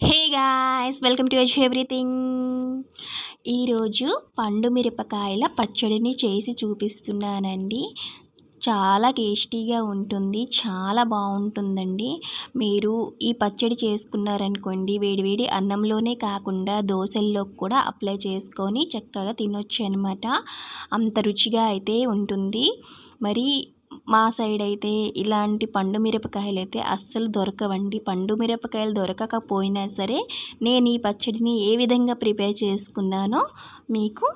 Hey guys welcome to అచ్ everything. ఈరోజు పండు మిరపకాయల పచ్చడిని చేసి చూపిస్తున్నానండి. చాలా టేస్టీగా ఉంటుంది చాలా బాగుంటుందండి. మీరు ఈ పచ్చడి చేసుకున్నారనుకోండి వేడివేడి అన్నంలోనే కాకుండా దోశల్లో కూడా అప్లై చేసుకొని చక్కగా తినొచ్చు అనమాట అంత రుచిగా అయితే ఉంటుంది. మరి మా సైడ్ అయితే ఇలాంటి పండు మిరపకాయలు అయితే అస్సలు దొరకవండి. పండు మిరపకాయలు దొరకకపోయినా సరే నేను ఈ పచ్చడిని ఏ విధంగా ప్రిపేర్ చేసుకున్నానో మీకు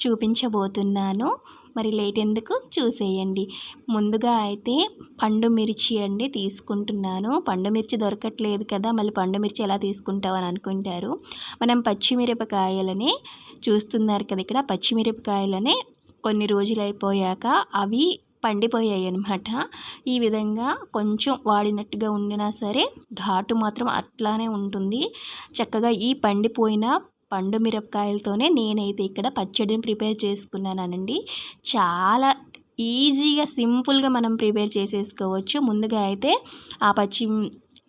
చూపించబోతున్నాను. మరి లేట్ ఎందుకు? చూసేయండి. ముందుగా అయితే పండు మిర్చి అండి తీసుకుంటున్నాను. పండు మిర్చి దొరకట్లేదు కదా మళ్ళీ పండు మిర్చి ఎలా తీసుకుంటామని అని అనుకుంటారు. మనం పచ్చిమిరపకాయలని చూస్తున్నారు కదా ఇక్కడ పచ్చిమిరపకాయలనే కొన్ని రోజులు అయిపోయాక అవి పండిపోయాయి అనమాట ఈ విధంగా కొంచెం వాడినట్టుగా ఉండినా సరే ఘాటు మాత్రం అట్లానే ఉంటుంది. చక్కగా ఈ పండిపోయిన పండు మిరపకాయలతోనే నేనైతే ఇక్కడ పచ్చడిని ప్రిపేర్ చేసుకున్నానండి. చాలా ఈజీగా సింపుల్గా మనం ప్రిపేర్ చేసేసుకోవచ్చు. ముందుగా అయితే ఆ పచ్చి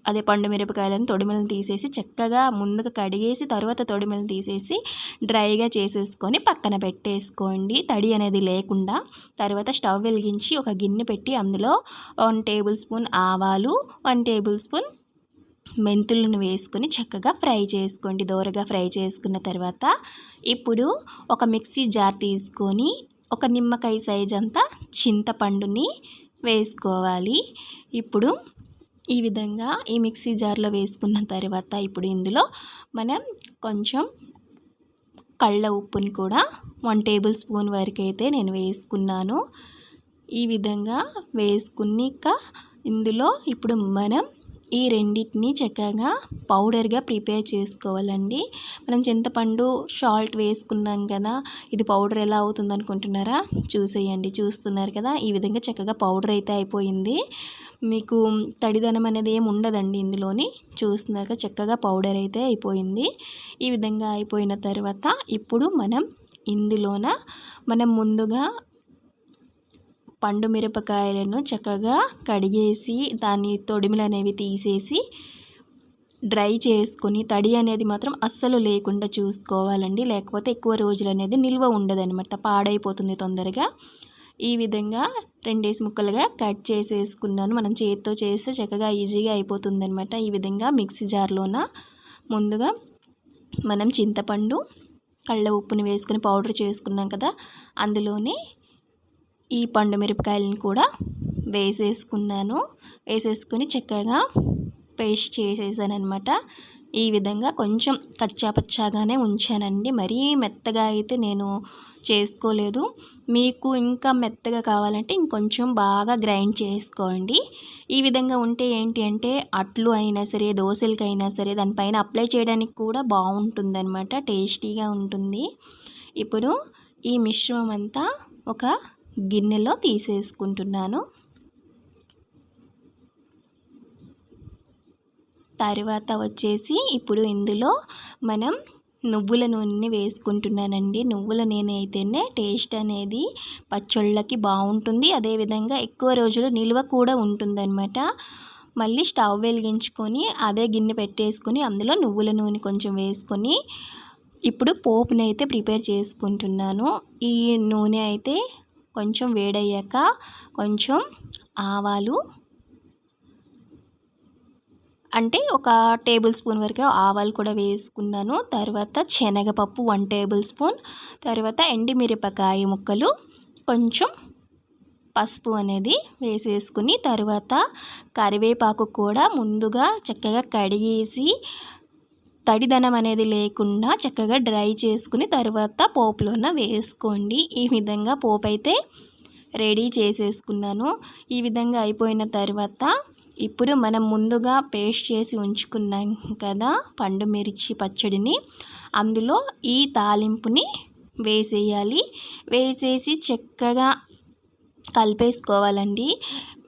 అదే పండు మిరపకాయలను తొడిమెలను తీసేసి చక్కగా ముందుగా కడిగేసి తర్వాత తొడిమెలను తీసేసి డ్రైగా చేసేసుకొని పక్కన పెట్టేసుకోండి. తడి అనేది లేకుండా తర్వాత స్టవ్ వెలిగించి ఒక గిన్నె పెట్టి అందులో వన్ టేబుల్ స్పూన్ ఆవాలు వన్ టేబుల్ స్పూన్ మెంతులను వేసుకొని చక్కగా ఫ్రై చేసుకోండి. దోరగా ఫ్రై చేసుకున్న తర్వాత ఇప్పుడు ఒక మిక్సీ జార్ తీసుకొని ఒక నిమ్మకాయ సైజ్ అంతా చింతపండుని వేసుకోవాలి. ఇప్పుడు ఈ విధంగా ఈ మిక్సీ జార్లో వేసుకున్న తర్వాత ఇప్పుడు ఇందులో మనం కొంచెం కళ్ళ ఉప్పుని కూడా వన్ టేబుల్ స్పూన్ వరకు అయితే నేను వేసుకున్నాను. ఈ విధంగా వేసుకున్నాక ఇందులో ఇప్పుడు మనం ఈ రెండింటిని చక్కగా పౌడర్గా ప్రిపేర్ చేసుకోవాలండి. మనం చింతపండు సాల్ట్ వేసుకున్నాం కదా ఇది పౌడర్ ఎలా అవుతుంది అనుకుంటున్నారా? చూసేయండి. చూస్తున్నారు కదా ఈ విధంగా చక్కగా పౌడర్ అయితే అయిపోయింది. మీకు తడిదనం అనేది ఏమి ఉండదండి ఇందులోని. చూస్తున్నారు కదా చక్కగా పౌడర్ అయితే అయిపోయింది. ఈ విధంగా అయిపోయిన తర్వాత ఇప్పుడు మనం ఇందులోన మనం ముందుగా పండు మిరపకాయలను చక్కగా కడిగేసి దాని తొడిమిలు అనేవి తీసేసి డ్రై చేసుకొని తడి అనేది మాత్రం అస్సలు లేకుండా చూసుకోవాలండి. లేకపోతే ఎక్కువ రోజులు అనేది నిల్వ ఉండదనమాట పాడైపోతుంది తొందరగా. ఈ విధంగా రెండేసి ముక్కలుగా కట్ చేసేసుకున్నాను. మనం చేతితో చేస్తే చక్కగా ఈజీగా అయిపోతుంది అనమాట ఈ విధంగా మిక్సీ జార్లోన ముందుగా మనం చింతపండు కళ్ళ ఉప్పుని వేసుకొని పౌడర్ చేసుకున్నాం కదా అందులోనే ఈ పండు మిరపకాయలను కూడా వేసేసుకున్నాను. వేసేసుకుని చక్కగా పేస్ట్ చేసేసాను అనమాట ఈ విధంగా కొంచెం కచ్చాపచ్చాగానే ఉంచానండి. మరీ మెత్తగా అయితే నేను చేసుకోలేదు. మీకు ఇంకా మెత్తగా కావాలంటే ఇంకొంచెం బాగా గ్రైండ్ చేసుకోండి. ఈ విధంగా ఉంటే ఏంటి అంటే అట్లు అయినా సరే దోశలకైనా సరే దానిపైన అప్లై చేయడానికి కూడా బాగుంటుందన్నమాట. టేస్టీగా ఉంటుంది. ఇప్పుడు ఈ మిశ్రమం అంతా ఒక గిన్నెలో తీసేసుకుంటున్నాను. తర్వాత వచ్చేసి ఇప్పుడు ఇందులో మనం నువ్వుల నూనెని వేసుకుంటున్నానండి. నువ్వుల నూనె అయితేనే టేస్ట్ అనేది పచ్చళ్ళకి బాగుంటుంది. అదేవిధంగా ఎక్కువ రోజులు నిల్వ కూడా ఉంటుందన్నమాట. మళ్ళీ స్టవ్ వెలిగించుకొని అదే గిన్నె పెట్టేసుకొని అందులో నువ్వుల నూనె కొంచెం వేసుకొని ఇప్పుడు పోపుని అయితే ప్రిపేర్ చేసుకుంటున్నాను. ఈ నూనె అయితే కొంచెం వేడయ్యాక కొంచెం ఆవాలు అంటే ఒక టేబుల్ స్పూన్ వరకు ఆవాలు కూడా వేసుకున్నాను. తర్వాత శనగపప్పు వన్ టేబుల్ స్పూన్. తర్వాత ఎండిమిరపకాయ ముక్కలు కొంచెం పసుపు అనేది వేసేసుకుని తర్వాత కరివేపాకు కూడా ముందుగా చక్కగా కడిగేసి తడిదనం అనేది లేకుండా చక్కగా డ్రై చేసుకుని తర్వాత పోపులోన వేసుకోండి. ఈ విధంగా పోపు అయితే రెడీ చేసేసుకున్నాను. ఈ విధంగా అయిపోయిన తర్వాత ఇప్పుడు మనం ముందుగా పేస్ట్ చేసి ఉంచుకున్నాం కదా పండు మిర్చి పచ్చడిని. అందులో ఈ తాలింపుని వేసేయాలి. వేసేసి చక్కగా కలిపేసుకోవాలండి.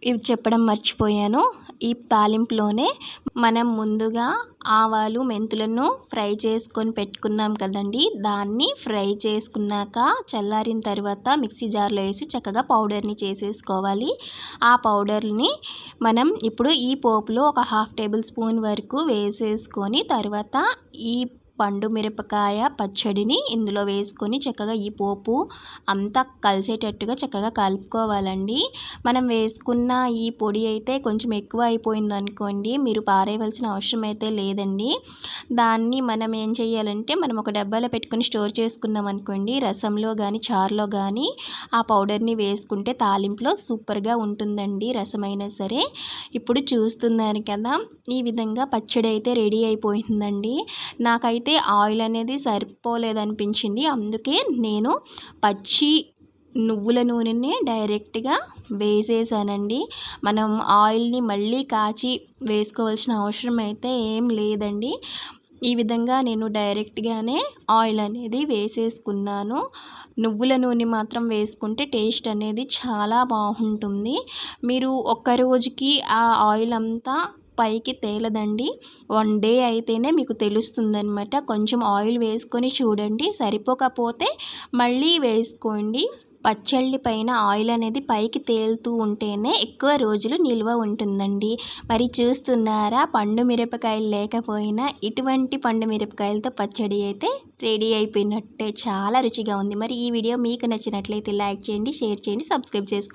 ఇవి చెప్పడం మర్చిపోయాను. ఈ తాలింపులోనే మనం ముందుగా ఆవాలు మెంతులను ఫ్రై చేసుకొని పెట్టుకున్నాం కదండి. దాన్ని ఫ్రై చేసుకున్నాక చల్లారిన తర్వాత మిక్సీ జార్లో వేసి చక్కగా పౌడర్ని చేసేసుకోవాలి. ఆ పౌడర్ని మనం ఇప్పుడు ఈ పోపులో ఒక హాఫ్ టేబుల్ స్పూన్ వరకు వేసేసుకొని తర్వాత ఈ పండు మిరపకాయ పచ్చడిని ఇందులో వేసుకొని చక్కగా ఈ పోపు అంతా కలిసేటట్టుగా చక్కగా కలుపుకోవాలండి. మనం వేసుకున్న ఈ పొడి అయితే కొంచెం ఎక్కువ అయిపోయింది అనుకోండి మీరు పారేయవలసిన అవసరం అయితే లేదండి. దాన్ని మనం ఏం చేయాలంటే మనం ఒక డబ్బాలో పెట్టుకొని స్టోర్ చేసుకున్నాం అనుకోండి రసంలో కానీ చారులో కానీ ఆ పౌడర్ని వేసుకుంటే తాలింపులో సూపర్గా ఉంటుందండి రసమైనా సరే. ఇప్పుడు చూస్తున్నాను కదా ఈ విధంగా పచ్చడి అయితే రెడీ అయిపోయిందండి. నాకైతే ఆయిల్ అనేది సరిపోలేదనిపించింది. అందుకే నేను పచ్చి నువ్వుల నూనెని డైరెక్ట్గా వేసేసానండి. మనం ఆయిల్ని మళ్ళీ కాచి వేసుకోవాల్సిన అవసరం అయితే ఏం లేదండి. ఈ విధంగా నేను డైరెక్ట్గానే ఆయిల్ అనేది వేసేసుకున్నాను. నువ్వుల నూనె మాత్రం వేసుకుంటే టేస్ట్ అనేది చాలా బాగుంటుంది. మీరు ఒక్క రోజుకి ఆ ఆయిల్ అంతా పైకి తేలదండి. వన్ డే అయితేనే మీకు తెలుస్తుందనమాట కొంచెం ఆయిల్ వేసుకొని చూడండి. సరిపోకపోతే మళ్ళీ వేసుకోండి. పచ్చళ్ళి పైన ఆయిల్ అనేది పైకి తేలుతూ ఉంటేనే ఎక్కువ రోజులు నిల్వ ఉంటుందండి. మరి చూస్తున్నారా? పండు మిరపకాయలు లేకపోయినా ఇటువంటి పండు మిరపకాయలతో పచ్చడి అయితే రెడీ అయిపోయినట్టే. చాలా రుచిగా ఉంది. మరి ఈ వీడియో మీకు నచ్చినట్లయితే లైక్ చేయండి షేర్ చేయండి సబ్స్క్రైబ్ చేసుకోండి.